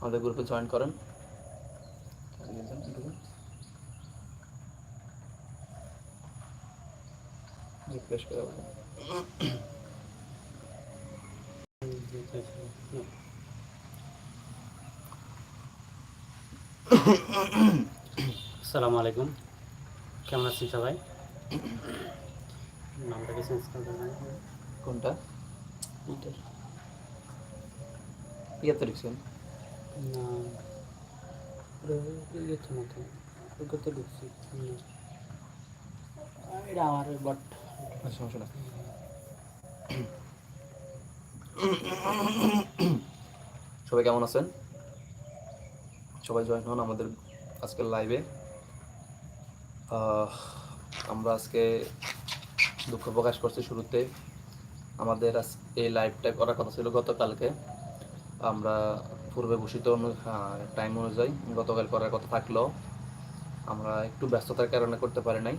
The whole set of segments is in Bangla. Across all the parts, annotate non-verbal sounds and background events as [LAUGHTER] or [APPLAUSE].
আমাদের গ্রুপে জয়েন করেন। রিফ্রেশ করে আসসালামু আলাইকুম। কেমন আছেন সবাই? নামটাকে চেঞ্জ কোনটা? ইয়াতে লিখছেন না। এটা আমার বাট আচ্ছা, সবাই কেমন আছেন? সবাই জয়েন হন আমাদের আজকের লাইভে আমরা আজকে দুঃখ প্রকাশ করছি শুরুতে। আমাদের এই লাইভটা করার কথা ছিল গতকালকে। আমরা পূর্বে ঘোষিত টাইম অনুযায়ী গতকাল করার কথা থাকলেও আমরা একটু ব্যস্ততার কারণে করতে পারি নাই।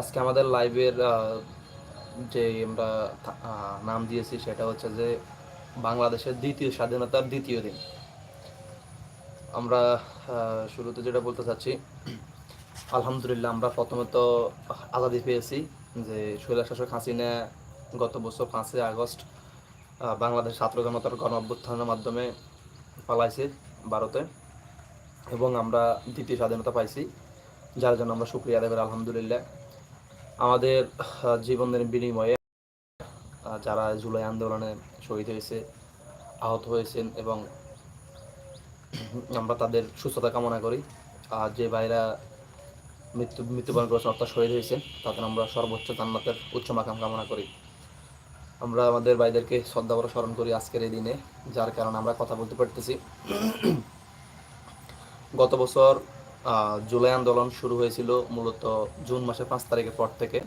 আজকে আমাদের লাইভের যে আমরা নাম দিয়েছি সেটা হচ্ছে যে বাংলাদেশের দ্বিতীয় স্বাধীনতার দ্বিতীয় দিন। আমরা শুরুতে যেটা বলতে চাচ্ছি, আলহামদুলিল্লাহ আমরা প্রথমে তো আজাদি পেয়েছি যে শৈলা শাসক হাসিনা গত বছর পাঁচই আগস্ট বাংলাদেশ ছাত্র জনতার গণ অভ্যুত্থানের মাধ্যমে পালাইছে ভারতে এবং আমরা দ্বিতীয় স্বাধীনতা পাইছি, যার জন্য আমরা শুক্রিয়া দেবের আলহামদুলিল্লাহ। আমাদের জীবনের বিনিময়ে যারা জুলাই আন্দোলনে শহীদ হয়েছে, আহত হয়েছেন এবং আমরা তাদের সুস্থতা কামনা করি, আর যে ভাইরা মৃত্যু, মৃত্যুবরণ করেছেন, অর্থাৎ শহীদ হয়েছেন, তাদের আমরা সর্বোচ্চ জান্নাতের উচ্চ মাকাম কামনা করি। আমরা আমাদের ভাইদেরকে শ্রদ্ধা করে স্মরণ করি আজকের এই দিনে, যার কারণে আমরা কথা বলতে পারতেছি। গত বছর জুলাই আন্দোলন শুরু হয়েছিল মূলত জুন মাসের পাঁচ তারিখের পর থেকে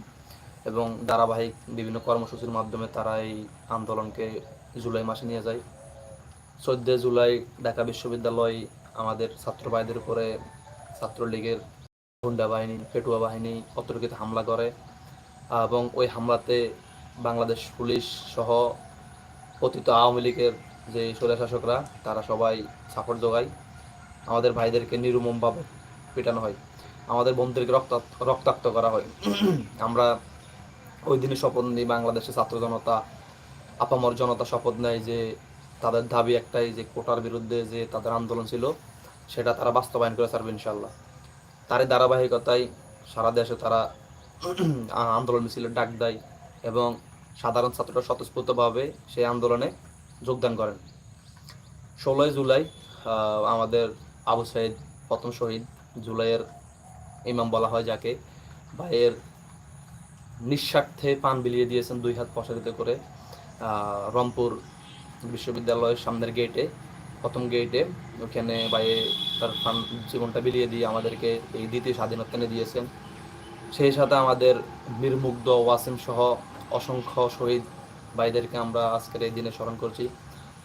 এবং ধারাবাহিক বিভিন্ন কর্মসূচির মাধ্যমে তারা এই আন্দোলনকে জুলাই মাসে নিয়ে যায়। চোদ্দই জুলাই ঢাকা বিশ্ববিদ্যালয় আমাদের ছাত্র ভাইদের উপরে ছাত্রলীগের গুন্ডা বাহিনী পেটুয়া বাহিনী অতর্কিত হামলা করে এবং ওই হামলাতে বাংলাদেশ পুলিশ সহ অতীত আওয়ামী লীগের যে স্বৈরশাসকরা, তারা সবাই সাপোর্ট যোগায়। আমাদের ভাইদেরকে নির্মমভাবে পেটানো হয়। আমাদের বন্ধুদেরকে রক্তাক্ত রক্তাক্ত করা হয়। [CLEARS THROAT] আমরা ওই দিনে শপথ নিই, বাংলাদেশের ছাত্র জনতা, আপামর জনতা শপথ নেয় যে, তাদের দাবি একটাই যে, কোটার বিরুদ্ধে যে তাদের আন্দোলন ছিল, সেটা তারা বাস্তবায়ন করে ছাড়বে ইনশাল্লাহ তারই ধারাবাহিকতায় সারা দেশে তারা [CLEARS THROAT] আন্দোলন মিছিলের ডাক দেয় এবং সাধারণ ছাত্ররা স্বতঃস্ফূর্তভাবে সেই আন্দোলনে যোগদান করেন। ষোলোই জুলাই আমাদের আবু সাইদ প্রথম শহীদ। জুলাইয়ের ইমাম বলা হয় যাকে। ভাইয়ের নিঃস্বার্থে পান বিলিয়ে দিয়েছেন দুই হাত প্রসারিত করে রংপুর বিশ্ববিদ্যালয়ের সামনের গেটে প্রথম গেটে ওখানে বাইরে তার জীবনটা বিলিয়ে দিয়ে আমাদেরকে এই দ্বিতীয় স্বাধীনতা এনে দিয়েছেন। সেই সাথে আমাদের নির্মুগ্ধ ওয়াসিম সহ অসংখ্য শহীদ ভাইদেরকে আমরা আজকের এই দিনে স্মরণ করছি।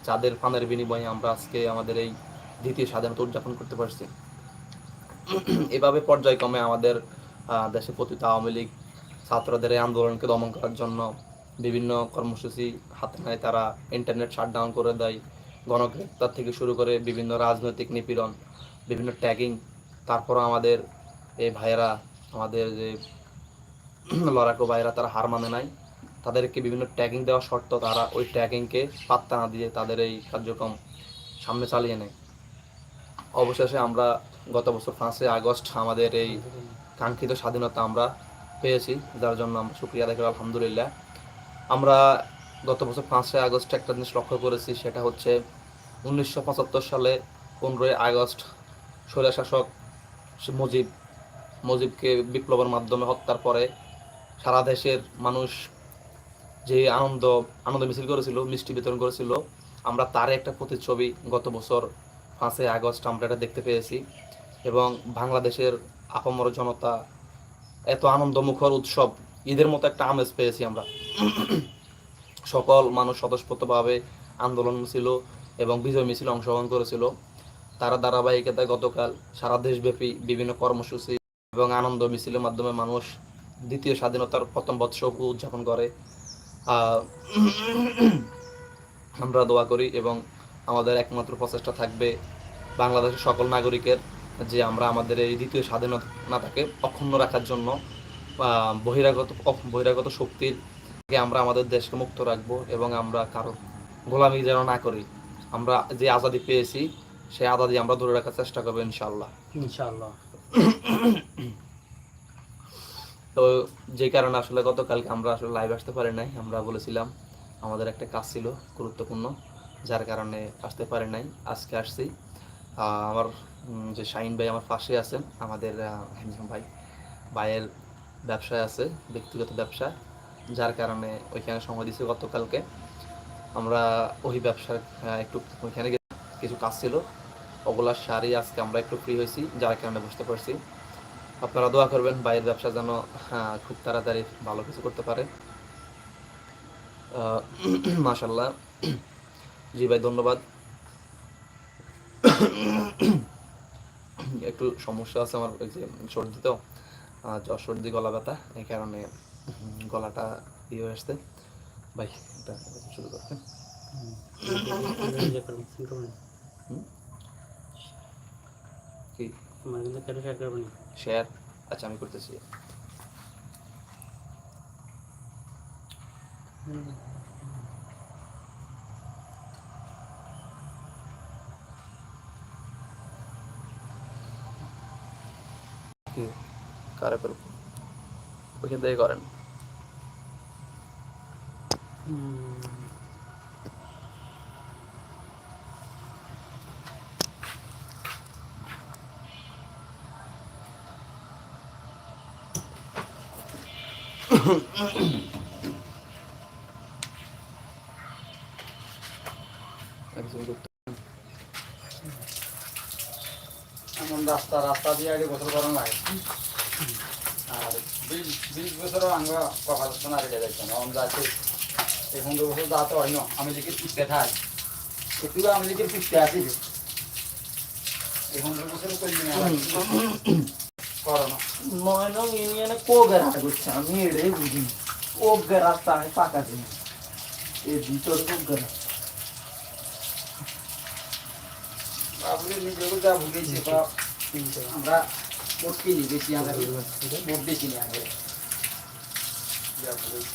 যাদের পানের বিনিময়ে আমরা আজকে আমাদের এই দ্বিতীয় স্বাধীনতা উদযাপন করতে পারছি। এভাবে পর্যায়ক্রমে আমাদের দেশে পতিত আওয়ামী লীগ ছাত্রদের এই আন্দোলনকে দমন করার জন্য বিভিন্ন কর্মসূচি হাতে নেয়। তারা ইন্টারনেট শাটডাউন করে দেয় গণগ্রেপ্তার থেকে শুরু করে বিভিন্ন রাজনৈতিক নিপীড়ন, বিভিন্ন ট্যাগিং তারপর আমাদের এই ভাইয়েরা, আমাদের যে লড়াকু ভাইয়েরা তারা হার মানে নাই। তাদেরকে বিভিন্ন ট্যাগিং দেওয়া শর্ত তারা ওই ট্যাগিংকে পাত্তা না দিয়ে তাদের এই কার্যক্রম সামনে চালিয়ে নেয়। অবশেষে আমরা গত বছর পাঁচই আগস্ট আমাদের এই কাঙ্ক্ষিত স্বাধীনতা আমরা পেয়েছি, যার জন্য আমরা শুক্রিয়া দেখি আলহামদুলিল্লাহ। আমরা গত বছর পাঁচই আগস্ট একটা জিনিস লক্ষ্য করেছি, সেটা হচ্ছে উনিশশো পঁচাত্তর সালে পনেরোই আগস্ট স্বৈরশাসক মুজিব, মুজিবকে বিপ্লবের মাধ্যমে হত্যার পরে সারা দেশের মানুষ যে আনন্দ আনন্দ মিছিল করেছিল, মিষ্টি বিতরণ করেছিল। আমরা তার একটা প্রতিচ্ছবি গত বছর পাঁচই আগস্ট আমরা এটা দেখতে পেয়েছি। এবং বাংলাদেশের আপামর জনতা এত আনন্দমুখর উৎসব, ঈদের মতো একটা আমেজ পেয়েছি আমরা। সকল মানুষ স্বতঃস্ফূর্তভাবে আন্দোলন ছিল এবং বিজয় মিছিল অংশগ্রহণ করেছিল। তারা ধারাবাহিকতায় গতকাল সারা দেশব্যাপী বিভিন্ন কর্মসূচি এবং আনন্দ মিছিলের মাধ্যমে মানুষ দ্বিতীয় স্বাধীনতার প্রথম বৎসর উদযাপন করে। আমরা দোয়া করি এবং আমাদের একমাত্র প্রচেষ্টা থাকবে বাংলাদেশের সকল নাগরিকের যে আমরা আমাদের এই দ্বিতীয় স্বাধীনতাকে অক্ষুণ্ণ রাখার জন্য বহিরাগত বহিরাগত শক্তির আমরা আমাদের দেশকে মুক্ত রাখব এবং আমরা কারও গোলামি যেন না করি। আমরা যে আজাদি পেয়েছি, সেই আজাদি আমরা ধরে রাখার চেষ্টা করব ইনশাল্লাহ ইনশাআল্লাহ। তো যে কারণে আসলে গতকালকে আমরা আসলে লাইভ আসতে পারি নাই। আমরা বলেছিলাম আমাদের একটা কাজ ছিল গুরুত্বপূর্ণ যার কারণে আসতে পারি নাই। আজকে আসছি। আমার যে শাহিন ভাই আমার পাশে আছেন আমাদের আহ, ভাই। ভাইয়ের ব্যবসায় আছে ব্যক্তিগত ব্যবসা যার কারণে ওইখানে সময় দিয়েছি গতকালকে। আমরা ওই ব্যবসার একটু ওইখানে কিছু কাজ ছিল। ওগুলার সারি আজকে আমরা একটু ফ্রি হয়েছি যার কারণে বুঝতে পারছি। আপনারা দোয়া করবেন ভাইয়ের ব্যবসা যেন হ্যাঁ, খুব তাড়াতাড়ি ভালো কিছু করতে পারে। মাশাল্লাহ জি ভাই ধন্যবাদ। একটু সমস্যা আছে আমার ওই যে সর্দি তো জ্বর সর্দি গলা ব্যথা এই কারণে গলাটা ইয়ে হয়ে আসছে। ভাই এটা শুরু করতে। কি? কিন্তু কেটে শেয়ার আচ্ছা আমি করতেছি। কারে করব ওইখান থেকে করেন একজন করতে এমন রাস্তা রাস্তা দিয়ে আগে গোসল করানো লাগে। আর বিশ বিশ বছরও আমরা কপাল সোনা রেখে দেখতাম এখন যাচ্ছে, এই পনেরো বছর যাতে হয় না আমি লিখে পিছতে থাই একটু আমি লিখে পিছতে আসি এই পনেরো বছর করো ইউনিয়নে করছে আমি বুঝি রাস্তা আমি পাকা ভিতরে রাস্তা যা ভুগেছি আমরা আমরা আগে যা ভুগেছি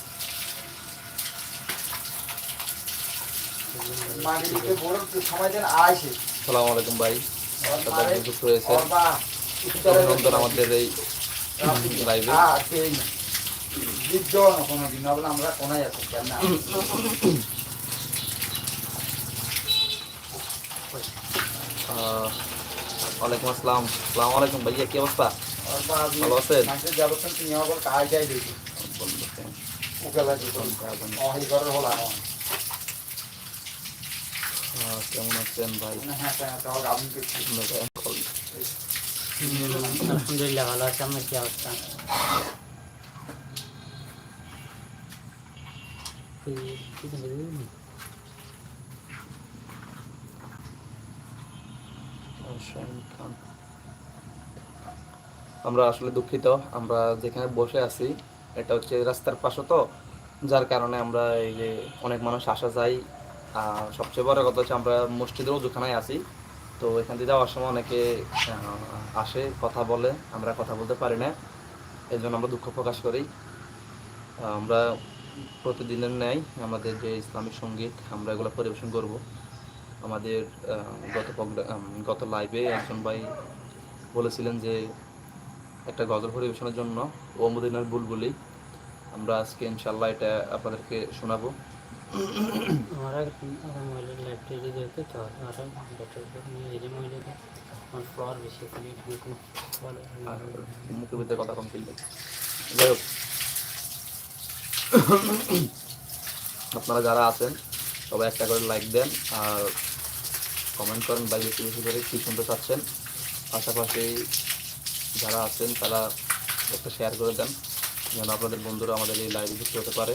সময় দেন সালাম আলাইকুম ভাই সাথে যুক্ত হয়েছে ওর অভিনন্দন আমাদের এই লাইভে হ্যাঁ আমরা কোনায় আছি না? ওয়ালাইকুম আসসালাম। সালাম আলাইকুম ভাইয়া কি অবস্থা? ভালো আছেন? কেমন আছেন ভাই হ্যাঁ হ্যাঁ তাহলে আমি দেখছি আপনাকে call আলহামদুলিল্লাহ, ভালো আছে। কি অবস্থা? আমরা আসলে দুঃখিত। আমরা যেখানে বসে আছি, এটা হচ্ছে রাস্তার পাশে তো, যার কারণে আমরা এই যে অনেক মানুষ আসা যায়। আর সবচেয়ে বড় কথা হচ্ছে আমরা মসজিদের উজুখানায় আছি। তো এখান থেকে যাওয়ার সময় অনেকে আসে, কথা বলে, আমরা কথা বলতে পারি না। এই জন্য আমরা দুঃখ প্রকাশ করি। আমরা প্রতিদিনের ন্যায় আমাদের যে ইসলামিক সংগীত, আমরা এগুলো পরিবেশন করব। আমাদের গত গত লাইভে একজন ভাই বলেছিলেন যে, একটা গজল পরিবেশনের জন্য ও মদিনার বুলবুলি, আমরা আজকে ইনশাল্লাহ এটা আপনাদেরকে শোনাবো। আমার মোবাইলের লাইব্রেরি দেখতে তো আর ল্যাপটপ নিয়ে এই মোবাইলে আমার ফ্লোর বেশি খালি মুখে ভিতরে কথা কম ফিল আপনারা যারা আছেন সবাই একটা করে লাইক দেন আর কমেন্ট করেন বা বেশি বেশি করে কী শুনতে চাচ্ছেন। পাশাপাশি যারা আছেন তারা একটা শেয়ার করে দেন যেন আপনাদের বন্ধুরা আমাদের এই লাইভে যুক্ত হতে পারে।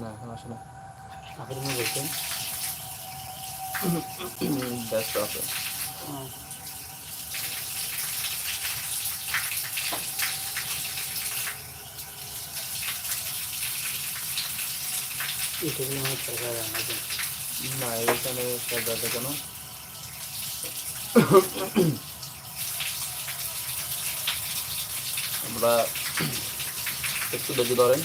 না এখন আসে না। আপের মনে বলছেন ব্যস্ত আছে। আমার সরকার না এখানে কেন? আমরা একটু ধৈর্য ধরেন।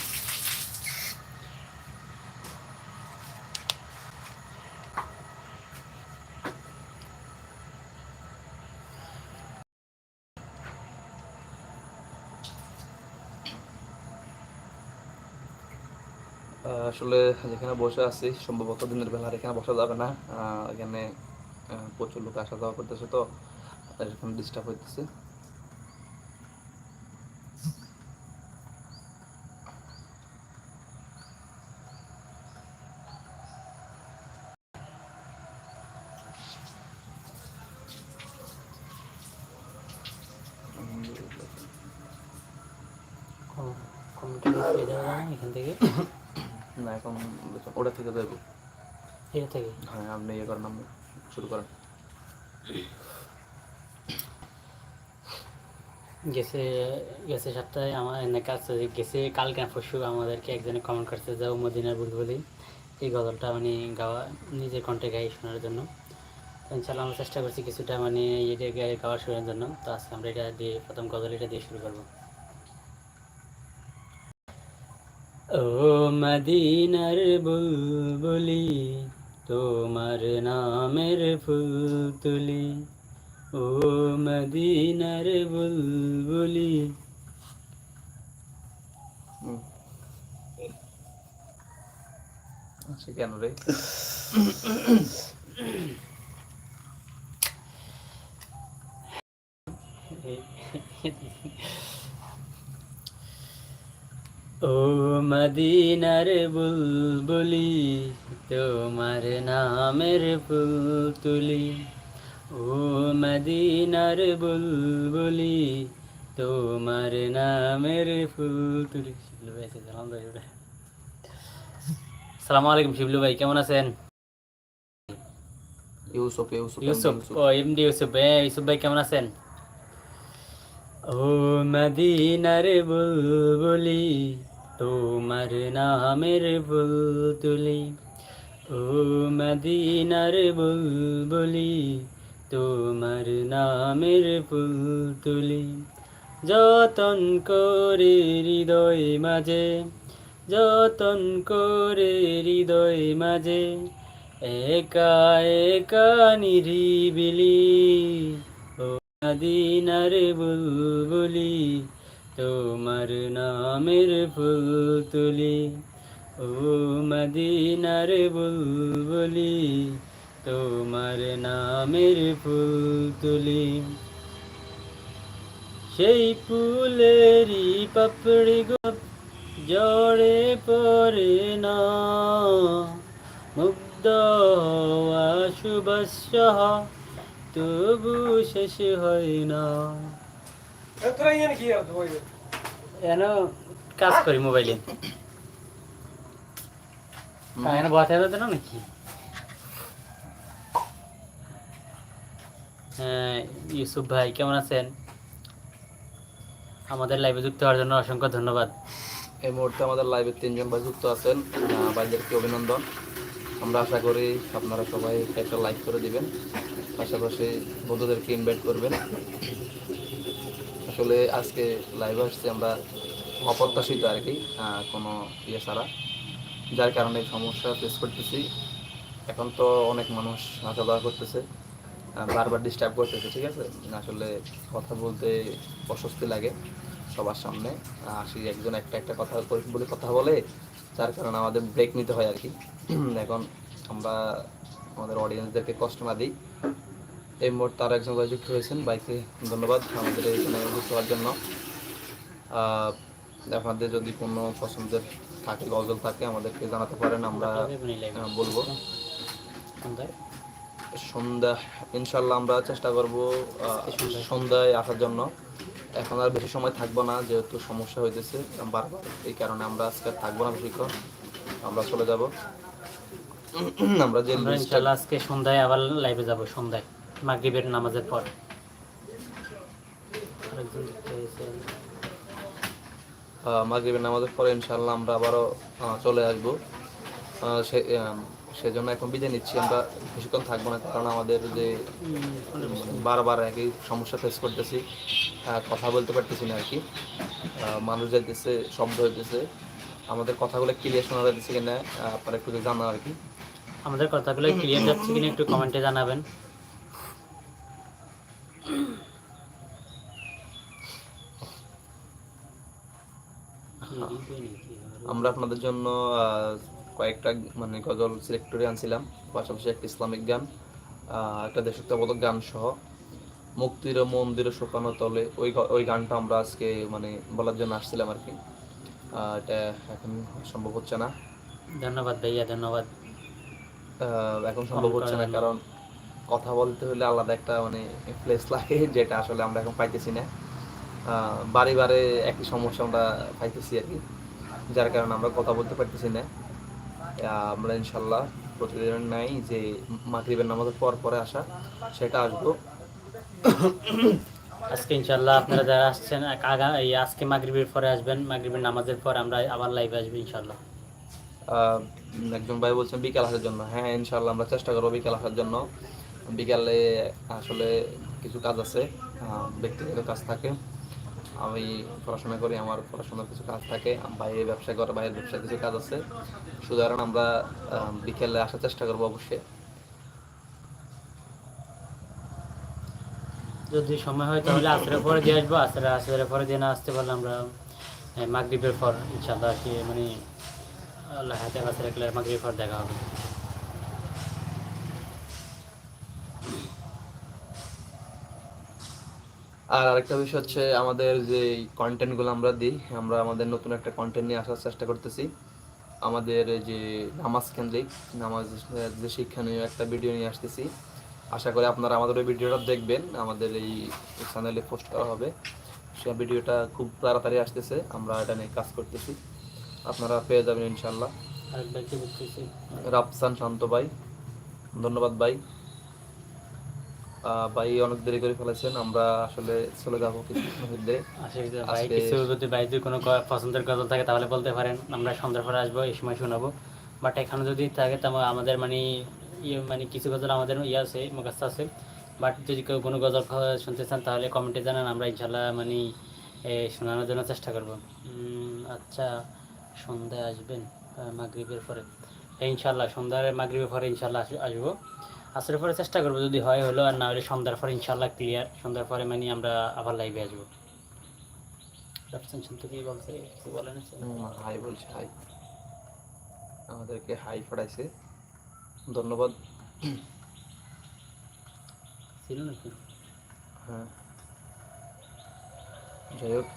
আসলে যেখানে বসে আছি, সম্ভবত দিনের বেলা এখানে বসা যাবে না। এখানে প্রচুর লোক আসা যাওয়া করতেছে তো এখানে ডিস্টার্ব হইতেছে কমিটি পেয়ে যাওয়া যায় না এখান থেকে না এখন ওটা থেকে দেবো এটা থেকে হ্যাঁ আপনি ইয়ে করেন আপনি শুরু করেন। গেছে গেছে সপ্তাহে আমার কাছে গেছে কালকে পরশু আমাদেরকে একজনে কমেন্ট করছে যাও মদিনার বুলবুলি, এই গজলটা মানে গাওয়া, নিজের কণ্ঠে গাই শোনার জন্য। ইনশাল্লাহ আমরা চেষ্টা করছি কিছুটা মানে এটা গায়ে গাওয়া শোনার জন্য। তো আজকে আমরা এটা দিয়ে, প্রথম গজল এটা দিয়ে শুরু করব। ও মদিনার বুলবুলি তোমার নামের ফুল তুলি ও মদিনার বুলবুলি। আচ্ছা কেন রে? [COUGHS] ও মদিনার বুলবুলি তোমার নামের ফুল তুলি ও মদিনার বুলবুলি তোমার নামের ফুল তুলি শিবলু ভাই। সালাম আলাইকুম শিবলু ভাই কেমন আছেন? ইউসুফ ইউসুফ ইউসুফ ও এমডি ইউসুফ ভাই ইউসুফ ভাই কেমন আছেন? ও মদিনার বুলবুলি, তোমার নামের ফুল তুলি ও মদিনার বুলবুলি, তোমার নামের ফুল যতন করে হৃদয় মাঝে, যতন করে হৃদয় মাঝে, একা একা নিরিবিলি। মদিনার বুলবুলি, তোমার নামের ফুল তুলি ও মদিনার বুলবুলি, তোমার নামের ফুল তুলি সেই ফুলেরই পাপড়ি গো জড়ে পড়ে না। মুগ্ধ হওয়া সুবৎসহ তবু শেষ হয় না। এন কাজ করি মোবাইলে। এনে বসে যেত না নাকি? হ্যাঁ ইউসুফ ভাই কেমন আছেন? আমাদের লাইভে যুক্ত হওয়ার জন্য অসংখ্য ধন্যবাদ। এই মুহূর্তে আমাদের লাইভে তিনজন ভাই যুক্ত আছেন ভাইদেরকে অভিনন্দন? আমরা আশা করি আপনারা সবাই একটা লাইক করে দিবেন। পাশাপাশি বন্ধুদেরকে ইনভাইট করবেন। আসলে আজকে লাইভ আসছে আমরা অপ্রত্যাশিত আর কি কোনো ইয়ে ছাড়া। যার কারণে সমস্যা ফেস করতেছি। এখন তো অনেক মানুষ আসা যাওয়া করতেছে বারবার ডিস্টার্ব করতেছে, ঠিক আছে? আসলে কথা বলতে অস্বস্তি লাগে সবার সামনে। আসি একজন একটা একটা কথা বলে কথা বলে যার কারণে আমাদের ব্রেক নিতে হয় আর কি [CLEARS THROAT] এখন আমরা আমাদের অডিয়েন্সদেরকে কষ্ট না দিই। এই মুহূর্তে আরও একজন যুক্ত হয়েছেন। বাইকে ধন্যবাদ। আমাদের এখানে যুক্ত হওয়ার জন্য। আপনাদের যদি কোনো পছন্দের থাকে গজল থাকে আমাদেরকে জানাতে পারেন। আমরা বলব। সন্ধ্যা ইনশাল্লাহ আমরা চেষ্টা করব সন্ধ্যায় আসার জন্য। এখন আর বেশি সময় থাকব না যেহেতু সমস্যা হইতেছে। বারবার এই কারণে আমরা আজকে থাকব না বেশিক্ষণ। আমরা চলে যাব। [CLEARS THROAT] আমরা যে ইনশাল্লাহ আজকে সন্ধ্যায় আবার লাইভে যাব সন্ধ্যায়। মাগরিবের নামাজের পর। মাগরিবের নামাজের পরে ইনশাল্লাহ আমরা আবারও চলে আসব। সে সেজন্য এখন বিদায় নিচ্ছি। আমরা বেশিক্ষণ থাকব না কারণ আমাদের যে বারবার একই সমস্যা ফেস করতেছি। কথা বলতে পারতেছি না আর কি। মানুষ যাইতেছে শব্দ হইতেছে। আমাদের কথাগুলো ক্লিয়ার শোনা যাচ্ছে কিনা আপনারা একটু জানান আর কি। আমাদের কথাগুলো ক্লিয়ার যাচ্ছে কিনা একটু কমেন্টে জানাবেন। আমরা আপনাদের জন্য কয়েকটা মানে গজল সিলেক্ট করে আনছিলাম পাশাপাশি একটা ইসলামিক গান একটা দেশাত্মবোধক গান সহ। মুক্তির মন্দির শুকানো তলে ওই ওই গানটা আমরা আজকে মানে বলার জন্য আসছিলাম আর কি। এটা এখন সম্ভব হচ্ছে না। ধন্যবাদ ভাইয়া ধন্যবাদ। এখন সম্ভব হচ্ছে না কারণ কথা বলতে হলে আলাদা একটা মানে প্লেস লাগে যেটা আসলে আমরা এখন পাইতেছি না। আহ, বারে বারে একই সমস্যা আমরা পাইতেছি আর কি যার কারণে আমরা কথা বলতে পারতেছি না। আমরা ইনশাল্লাহ প্রতিদিন নাই যে মাগরিবের নামাজের পর পরে আসা সেটা আসব। আজকে ইনশাল্লাহ আপনারা যারা আসছেন আগা এই আজকে মাগরিবের পরে আসবেন মাগরিবের নামাজের পর আমরা আবার লাইভে আসব ইনশাল্লাহ। একজন ভাই বলছেন বিকাল আসার জন্য। হ্যাঁ ইনশাল্লাহ আমরা চেষ্টা করব বিকাল আসার জন্য। বিকালে আসলে কিছু কাজ আছে ব্যক্তিগত কাজ থাকে। আমি পড়াশোনা করি, আমার পড়াশোনার কিছু কাজ থাকে, বাইরে ব্যবসা করে, বাইরের ব্যবসার কিছু কাজ আছে। সুতরাং আমরা বিকেলে আসার চেষ্টা করব অবশ্যই। যদি সময় হয় তাহলে আসরের পরে দিয়ে আসব আসরে আসরের পরে দিয়ে না আসতে পারলে আমরা মাগরিবের পর ইনশাল্লাহ কি মানে আল্লাহ হাতে রাখলে মাগরিবের পর দেখা হবে। আর আরেকটা বিষয় হচ্ছে আমাদের যে কন্টেন্টগুলো আমরা দিই আমরা আমাদের নতুন একটা কন্টেন্ট নিয়ে আসার চেষ্টা করতেছি। আমাদের যে নামাজ কেন্দ্রিক নামাজ যে শিক্ষণীয় একটা ভিডিও নিয়ে আসতেছি। আশা করি আপনারা আমাদের ওই ভিডিওটা দেখবেন আমাদের এই চ্যানেলে পোস্ট করা হবে। সে ভিডিওটা খুব তাড়াতাড়ি আসতেছে আমরা এটা নিয়ে কাজ করতেছি। আপনারা পেয়ে যাবেন ইনশাল্লাহ রাফসান শান্ত ভাই ধন্যবাদ ভাই। ভাই অনেক দেরি করে ফেলেছেন আমরা আসলে চলে যাব কিছুক্ষণের মধ্যে আজকে- কিছু যদি ভাই যদি কোনো পছন্দের গজল থাকে তাহলে বলতে পারেন আমরা সন্ধ্যার পরে আসব এই সময় শোনাবো। বাট এখানে যদি থাকে তাহলে আমাদের মানে ইয়ে মানে কিছু গজল আমাদের ইয়ে আছে মুখস্থ আছে। বাট যদি কেউ কোনো গজল শুনতে চান তাহলে কমেন্টে জানান আমরা ইনশাল্লাহ মানে শোনানোর জন্য চেষ্টা করব। আচ্ছা সন্ধ্যায় আসবেন মাগরিবের পরে। হ্যাঁ, ইনশাল্লাহ সন্ধ্যার মাগরিবের পরে ইনশাল্লাহ আসব। আসলে পরে চেষ্টা করব যদি হয় হলো আর না হলে সন্ধ্যার পরে ইনশাল্লাহ ক্লিয়ার সন্ধ্যার পরে মানে আমরা আবার লাইভে আসব। রাফসান বলছে বলে না হাই বলছে হাই আমাদেরকে হাই পড়াইছে ধন্যবাদ। ছিল নাকি? হ্যাঁ। যাই হোক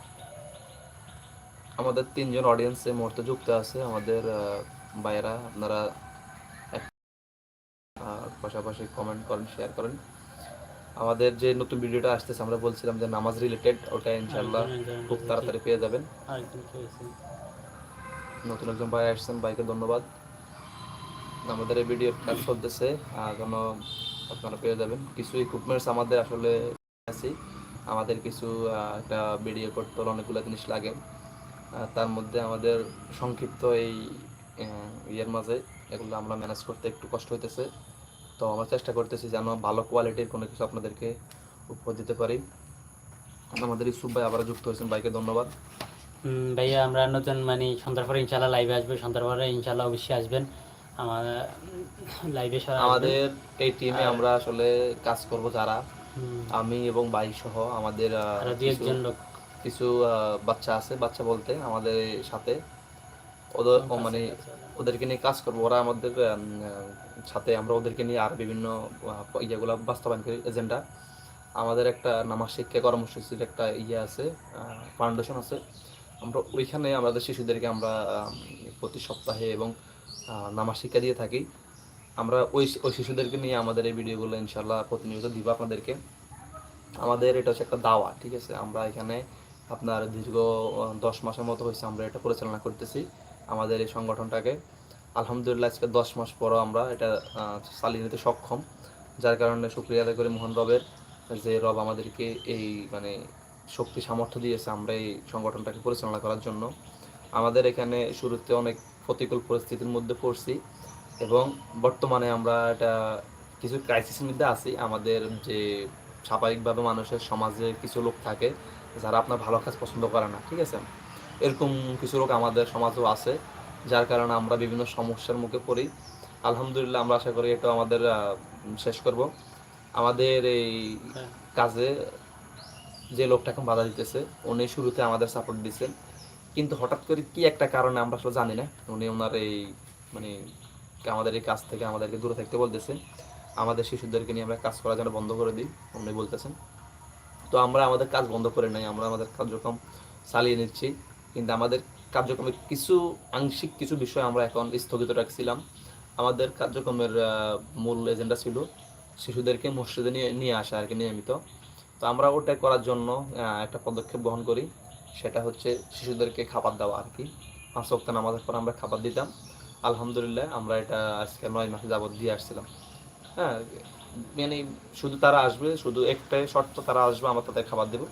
আমাদের তিনজন অডিয়েন্স এই মুহূর্তে যুক্ত আছে। আমাদের ভাইয়েরা আপনারা পাশাপাশি কমেন্ট করেন শেয়ার করেন। আমাদের যে নতুন ভিডিওটা আসতেছে আমরা বলছিলাম যে নামাজ রিলেটেড ওটা ইনশাল্লাহ খুব তাড়াতাড়ি পেয়ে যাবেন? নতুন একজন ভাই আসছেন ভাইকে ধন্যবাদ। আমাদের এই ভিডিও কাজ চলতেছে এখনও আপনারা পেয়ে যাবেন। কিছু ইকুইপমেন্টস আমাদের আসলে আছে। আমাদের কিছু একটা ভিডিও করতে হলে অনেকগুলো জিনিস লাগে। তার মধ্যে আমাদের সংক্ষিপ্ত এই ইয়ের মাঝে এগুলো আমরা ম্যানেজ করতে একটু কষ্ট হইতেছে। তো আমরা চেষ্টা করতেছি যেন ভালো কোয়ালিটির কোনো কিছু আপনাদেরকে উপহার দিতে পারি। আমাদের ইসুফ ভাই আবার যুক্ত হয়েছেন ভাইকে ধন্যবাদ। ভাইয়া আমরা নতুন মানে সন্ধ্যার পরে ইনশাল্লাহ লাইভে আসব। সন্ধ্যার পরে ইনশাল্লাহ অবশ্যই আসবেন। আমার লাইভে আমাদের এই টিমে আমরা আসলে কাজ করব যারা। আমি এবং ভাই সহ আমাদের কিছু- বাচ্চা আছে বাচ্চা বলতে আমাদের সাথে। ওদের মানে ওদেরকে নিয়ে কাজ করব। ওরা আমাদের সাথে আমরা ওদেরকে নিয়ে আর বিভিন্ন ইয়েগুলো বাস্তবায়ন করি এজেন্ডা আমাদের একটা নামাজ শিক্ষা কর্মসূচির একটা ইয়ে আছে ফাউন্ডেশন আছে। আমরা ওইখানে আমাদের শিশুদেরকে আমরা প্রতি সপ্তাহে এবং নামাজ শিক্ষা দিয়ে থাকি। আমরা ওই ওই শিশুদেরকে নিয়ে আমাদের এই ভিডিওগুলো ইনশাল্লাহ প্রতিনিয়ত দিব আপনাদেরকে। আমাদের এটা হচ্ছে একটা দাওয়া, ঠিক আছে? আমরা এখানে আপনার দীর্ঘ দশ মাসের মতো হয়েছে আমরা এটা পরিচালনা করতেছি। আমাদের এই সংগঠনটাকে। আলহামদুলিল্লাহ আজকে দশ মাস পরও আমরা এটা চালিয়ে নিতে সক্ষম। যার কারণে শুক্রিয়া আদায় করি মোহন রবের যে রব আমাদেরকে এই মানে শক্তি সামর্থ্য দিয়েছে আমরা এই সংগঠনটাকে পরিচালনা করার জন্য। আমাদের এখানে শুরুতে অনেক প্রতিকূল পরিস্থিতির মধ্যে পড়ছি এবং বর্তমানে আমরা এটা কিছু ক্রাইসিসের মধ্যে আছি। আমাদের যে স্বাভাবিকভাবে মানুষের সমাজে কিছু লোক থাকে যারা আপনার ভালো কাজ পছন্দ করে না, ঠিক আছে? এরকম কিছু লোক আমাদের সমাজেও আছে যার কারণে আমরা বিভিন্ন সমস্যার মুখে পড়ি। আলহামদুলিল্লাহ আমরা আশা করি এটা আমাদের শেষ করব। আমাদের এই হ্যাঁ। কাজে যে লোকটা এখন বাধা দিতেছে উনি শুরুতে আমাদের সাপোর্ট দিচ্ছেন কিন্তু হঠাৎ করে কি একটা কারণে আমরা আসলে জানি না। উনি ওনার এই মানে আমাদের এই কাজ থেকে আমাদেরকে দূরে থাকতে বলতেছে। আমাদের শিশুদেরকে নিয়ে আমরা কাজ করা যেন বন্ধ করে দিই উনি বলতেছেন। তো আমরা আমাদের কাজ বন্ধ করে নাই আমরা আমাদের কার্যক্রম চালিয়ে নিচ্ছি। কিন্তু আমাদের কার্যক্রমের কিছু আংশিক কিছু বিষয় আমরা এখন স্থগিত রাখছিলাম। আমাদের কার্যক্রমের মূল এজেন্ডা ছিল শিশুদেরকে মসজিদে নিয়ে নিয়ে আসা আর কি নিয়মিত। তো আমরা ওটা করার জন্য একটা পদক্ষেপ গ্রহণ করি। সেটা হচ্ছে শিশুদেরকে খাবার দেওয়া আর কি। পাঁচ ওয়াক্ত নামাজের পর আমরা খাবার দিতাম। আলহামদুলিল্লাহ আমরা এটা আজকে নয় মাসে যাবত দিয়ে আসছিলাম। হ্যাঁ মানে শুধু তারা আসবে, শুধু একটাই শর্ত, তারা আসবে, আমরা তাদের খাবার দেবো।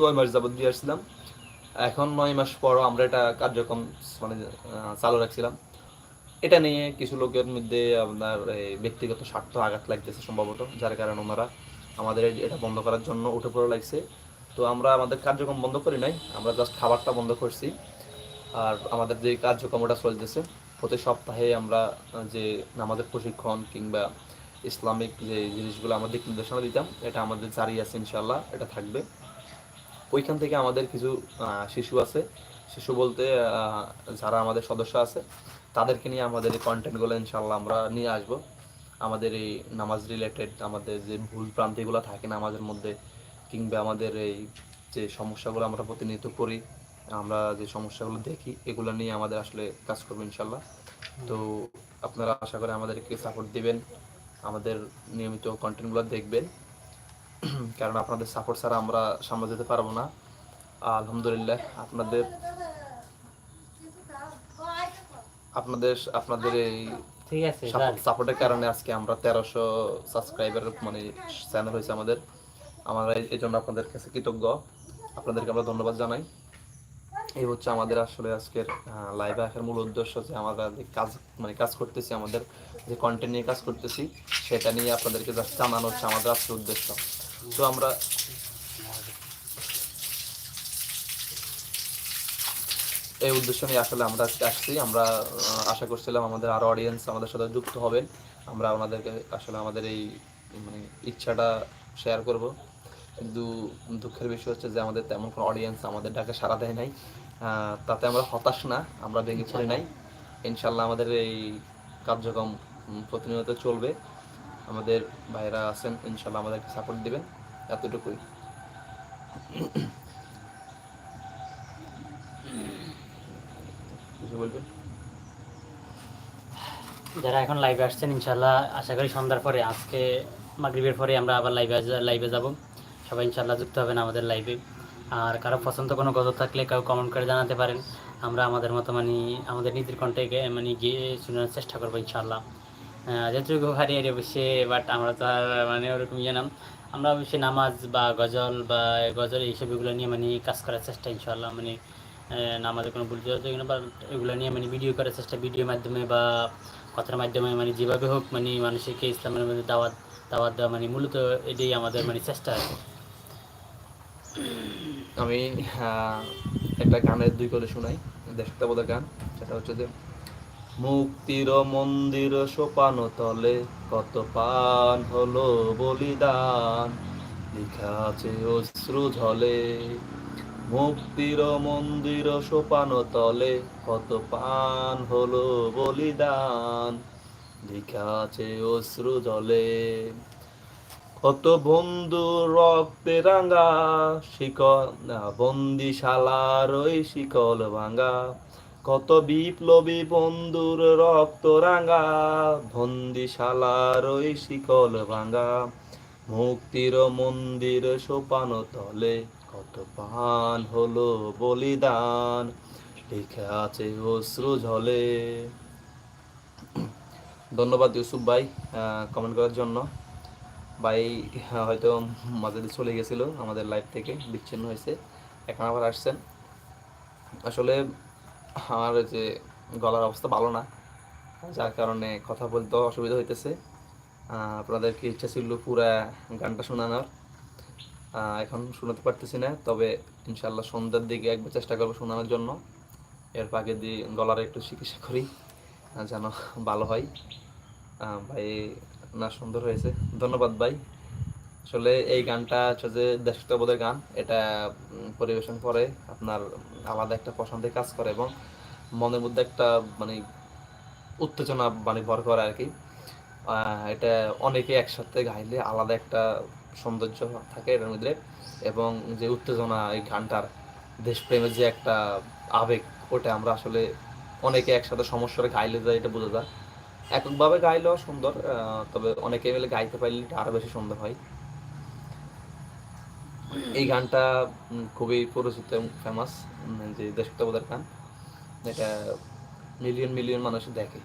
নয় মাস যাবত দিয়ে আসছিলাম। এখন নয় মাস পরও আমরা এটা কার্যক্রম মানে চালু রাখছিলাম। এটা নিয়ে কিছু লোকের মধ্যে আপনার ব্যক্তিগত স্বার্থ আঘাত লাগতেছে সম্ভবত, যার কারণে ওনারা আমাদের এটা বন্ধ করার জন্য উঠে পড়ে লাগছে। তো আমরা আমাদের কার্যক্রম বন্ধ করি নাই, আমরা জাস্ট খাবারটা বন্ধ করছি। আর আমাদের যে কার্যক্রম ওটা চলতেছে, প্রতি সপ্তাহে আমরা যে আমাদের প্রশিক্ষণ কিংবা ইসলামিক যে জিনিসগুলো আমরা দিক নির্দেশনা দিতাম, এটা আমাদের জারি আছে ইনশাল্লাহ এটা থাকবে। ওইখান থেকে আমাদের কিছু শিশু আছে। শিশু বলতে যারা আমাদের সদস্য আছে, তাদেরকে নিয়ে আমাদের এই কন্টেন্টগুলো ইনশাল্লাহ আমরা নিয়ে আসব। আমাদের এই নামাজ রিলেটেড আমাদের যে ভুল প্রান্তিগুলো থাকে নামাজের মধ্যে, কিংবা আমাদের এই যে সমস্যাগুলো আমরা প্রতিনিয়ত করি, আমরা যে সমস্যাগুলো দেখি, এগুলো নিয়ে আমাদের আসলে কাজ করব ইনশাল্লাহ তো আপনারা আশা করে আমাদেরকে সাপোর্ট দিবেন, আমাদের নিয়মিত কন্টেন্টগুলো দেখবেন। [CLEARS THROAT] কারণ আপনাদের সাপোর্ট ছাড়া আমরা সামনে যেতে পারব না। আলহামদুলিল্লাহ আপনাদের আপনাদের আপনাদের এই ঠিক আছে সাপোর্টের কারণে আজকে আমরা তেরোশো সাবস্ক্রাইবার মানে চ্যানেল হয়েছে আমাদের। আমরা এই- জন্য আপনাদের কাছে কৃতজ্ঞ। আপনাদেরকে আমরা ধন্যবাদ জানাই। এই হচ্ছে আমাদের আসলে আজকের লাইভে আসার মূল উদ্দেশ্য যে আমরা যে কাজ মানে কাজ করতেছি আমাদের যে কন্টেন্ট নিয়ে কাজ করতেছি সেটা নিয়ে আপনাদেরকে জানানো হচ্ছে আমাদের আজকের উদ্দেশ্য। তো আমরা এই উদ্দেশ্য নিয়ে আসলে আমরা আজকে আসছি। আমরা আশা করছিলাম আমাদের আরও অডিয়েন্স আমাদের সাথে যুক্ত হবেন। আমরা ওনাদেরকে আসলে আমাদের এই মানে ইচ্ছাটা শেয়ার করব। কিন্তু দুঃখের বিষয় হচ্ছে যে আমাদের তেমন কোনো অডিয়েন্স আমাদের ডাকে সাড়া দেয় নাই। তাতে আমরা হতাশ না, আমরা ভেঙে পড়ি নাই। ইনশাল্লাহ আমাদের এই কার্যক্রম প্রতিনিয়ত চলবে। আমাদের ভাইরা আছেন, ইনশাল্লাহ আমাদেরকে সাপোর্ট দিবেন এতটুকুই। বলবেন? যারা এখন লাইভে আসছেন, ইনশাল্লাহ আশা করি সন্ধ্যার পরে, আজকে মাগরিবের পরে আমরা আবার লাইভে লাইভে যাব। সবাই ইনশাল্লাহ যুক্ত হবেন আমাদের লাইভে আর কারও পছন্দ কোনো গজল থাকলে কেউ কমেন্ট করে জানাতে পারেন। আমরা আমাদের মতো মানে আমাদের নিজের কণ্ঠে মানে গিয়ে শোনার চেষ্টা করব ইনশাল্লাহ। আহ, যেটুকু হারি হারি অবশ্যই বাট আমরা তো আর মানে ওরকম ইয়ে নাম আমরা অবশ্যই নামাজ বা গজল বা গজল এইসব এগুলো নিয়ে মানে কাজ করার চেষ্টা ইনশাল্লাহ মানে নামাজের কোনো ভুল এগুলো বা এগুলো নিয়ে মানে ভিডিও করার চেষ্টা ভিডিওর মাধ্যমে বা কথার মাধ্যমে মানে যেভাবে হোক মানে মানুষকে ইসলামের মধ্যে দাওয়াত দাওয়াত দেওয়া মানে মূলত এটাই আমাদের মানে চেষ্টা আছে। আমি একটা গানের দুই করে শোনাই দেশাত্মবোধক গান সেটা হচ্ছে যে মুক্তির মন্দির সোপান তলে কত পান হলো বলিদান। লিখা আছে অশ্রু ঝলে, মুক্তির মন্দির সোপান তলে কত পান হলো বলিদান। লিখা আছে অশ্রু জলে কত বন্ধু রক্তে রাঙা শিকল, বন্দিশালার ওই শিকল ভাঙা। কত বিপ্লবী বন্ধুর রক্ত রাঙা, বন্দিশালার ওই শিকল ভাঙা। মুক্তির মন্দির সোপানো তলে কত পান হলো বলিদান, লিখে আছে অশ্রু ঝলে। ধন্যবাদ ইউসুফ ভাই কমেন্ট করার জন্য। ভাই, হয়তো মাঝে চলে গেছিল আমাদের লাইফ থেকে, বিচ্ছিন্ন হয়েছে, এখন আবার আসছেন। আসলে আমার যে গলার অবস্থা ভালো না, যার কারণে কথা বলতে অসুবিধা হইতেছে। আপনাদেরকে ইচ্ছা ছিল পুরা গানটা শোনানোর? এখন শোনাতে পারতেছি না, তবে ইনশাল্লাহ সন্ধ্যার দিকে একবার চেষ্টা করব শোনানোর জন্য। এর আগে দিয়ে গলার একটু চিকিৎসা করি যেন ভালো হয়। ভাই, না সুন্দর হয়েছে। ধন্যবাদ ভাই। আসলে এই গানটা হচ্ছে যে দেশাত্মবোধের গান। এটা পরিবেশন করে আপনার আলাদা একটা প্রশান্তি কাজ করে এবং মনের মধ্যে একটা মানে উত্তেজনা মানে ভর করে আর কি এটা অনেকে একসাথে গাইলে আলাদা একটা সৌন্দর্য থাকে এটার মধ্যে এবং যে উত্তেজনা এই গানটার, দেশপ্রেমের যে একটা আবেগ, ওটা আমরা আসলে অনেকে একসাথে সমস্যার গাইলে যায় এটা বোঝা যায়। এককভাবে গাইলেও সুন্দর তবে অনেকে মিলে গাইতে পারলে এটা আরও বেশি সুন্দর হয়। এই গানটা খুবই পরিচিত ফেমাস যে দেশাত্মবোধের গান এটা মিলিয়ন মিলিয়ন মানুষ দেখে।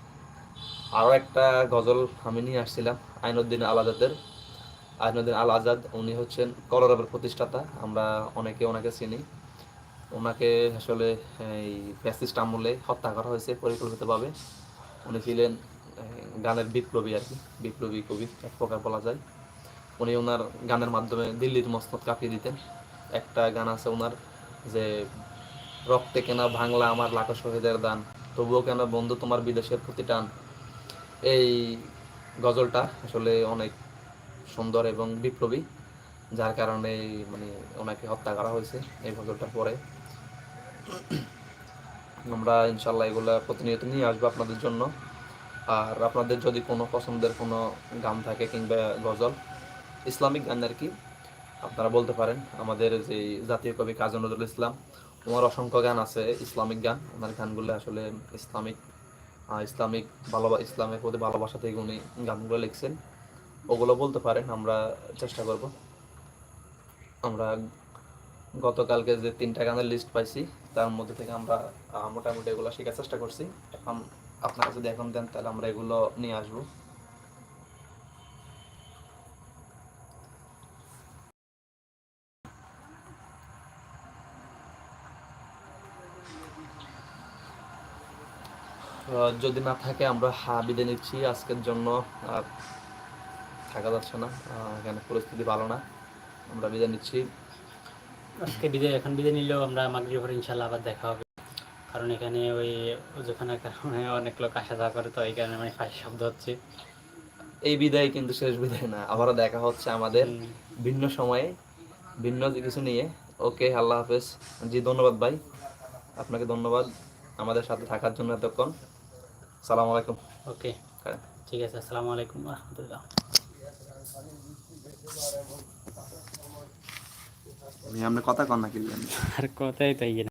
আরও একটা গজল আমি নিয়ে আসছিলাম আইনুদ্দিন আল আজাদের। আইনুদ্দিন আল আজাদ, উনি হচ্ছেন কলরবের প্রতিষ্ঠাতা, আমরা অনেকে ওনাকে চিনি। ওনাকে আসলে এই ফ্যাসিস্ট আমলে হত্যা করা হয়েছে পরিকল্পিতভাবে। উনি ছিলেন গানের বিপ্লবী আর কি, বিপ্লবী কবি, এক প্রকার বলা যায়। উনি ওনার গানের মাধ্যমে দিল্লির মসনদ কাঁপিয়ে দিতেন। একটা গান আছে ওনার যে, রক্তে কেনা ভাঙলা আমার লাখো শহীদের দান, তবুও কেন বন্ধু তোমার বিদেশের প্রতি টান? এই গজলটা আসলে অনেক সুন্দর এবং বিপ্লবী, যার কারণে মানে ওনাকে হত্যা করা হয়েছে এই গজলটার পরে। আমরা ইনশাল্লাহ এগুলা প্রতিনিয়ত নিয়ে আসব আপনাদের জন্য। আর আপনাদের যদি কোনো পছন্দের কোনো গান থাকে কিংবা গজল ইসলামিক গান আর কি। আপনারা বলতে পারেন, আমাদের যে জাতীয় কবি কাজী নজরুল ইসলাম, ওনার অসংখ্য গান আছে, ইসলামিক গান। ওনার গানগুলো আসলে ইসলামিক ইসলামিক ভালোবা ইসলামের প্রতি ভালোবাসা থেকে উনি গানগুলো লিখছেন। ওগুলো বলতে পারেন, আমরা চেষ্টা করব। আমরা গতকালকে যে তিনটা গানের লিস্ট পাইছি, তার মধ্যে থেকে আমরা মোটামুটি এগুলো শেখার চেষ্টা করছি। এখন আপনারা যদি এখন দেন, তাহলে আমরা এগুলো নিয়ে আসব। যদি না থাকে আমরা হা বিদে নিচ্ছি। আজকের জন্য আর থাকা যাচ্ছে না। এখানে পরিস্থিতি ভালো না। আমরা বিদায় নিচ্ছি। আজকে বিদায় এখন বিদায় নিলেও আমরা মাগরিব পরে ইনশাল্লাহ আবার দেখা হবে। কারণ এখানে ওই ওজোখানার কারণে অনেক লোক আসা যাওয়া করে তো এই কারণে মানে ফাঁসি শব্দ হচ্ছে। এই বিদায় কিন্তু শেষ বিদায় না আবারও দেখা হচ্ছে আমাদের ভিন্ন সময়ে ভিন্ন কিছু নিয়ে। ওকে আল্লাহ হাফেজ। জি ধন্যবাদ ভাই। আপনাকে ধন্যবাদ আমাদের সাথে থাকার জন্য এতক্ষণ। সালাম আলাইকুম। ওকে। হ্যাঁ। ঠিক আছে আসসালামু আলাইকুম রহমতুল্লাহ। আমি আপনি কথা কন না কিনলেন আর কথাই তাই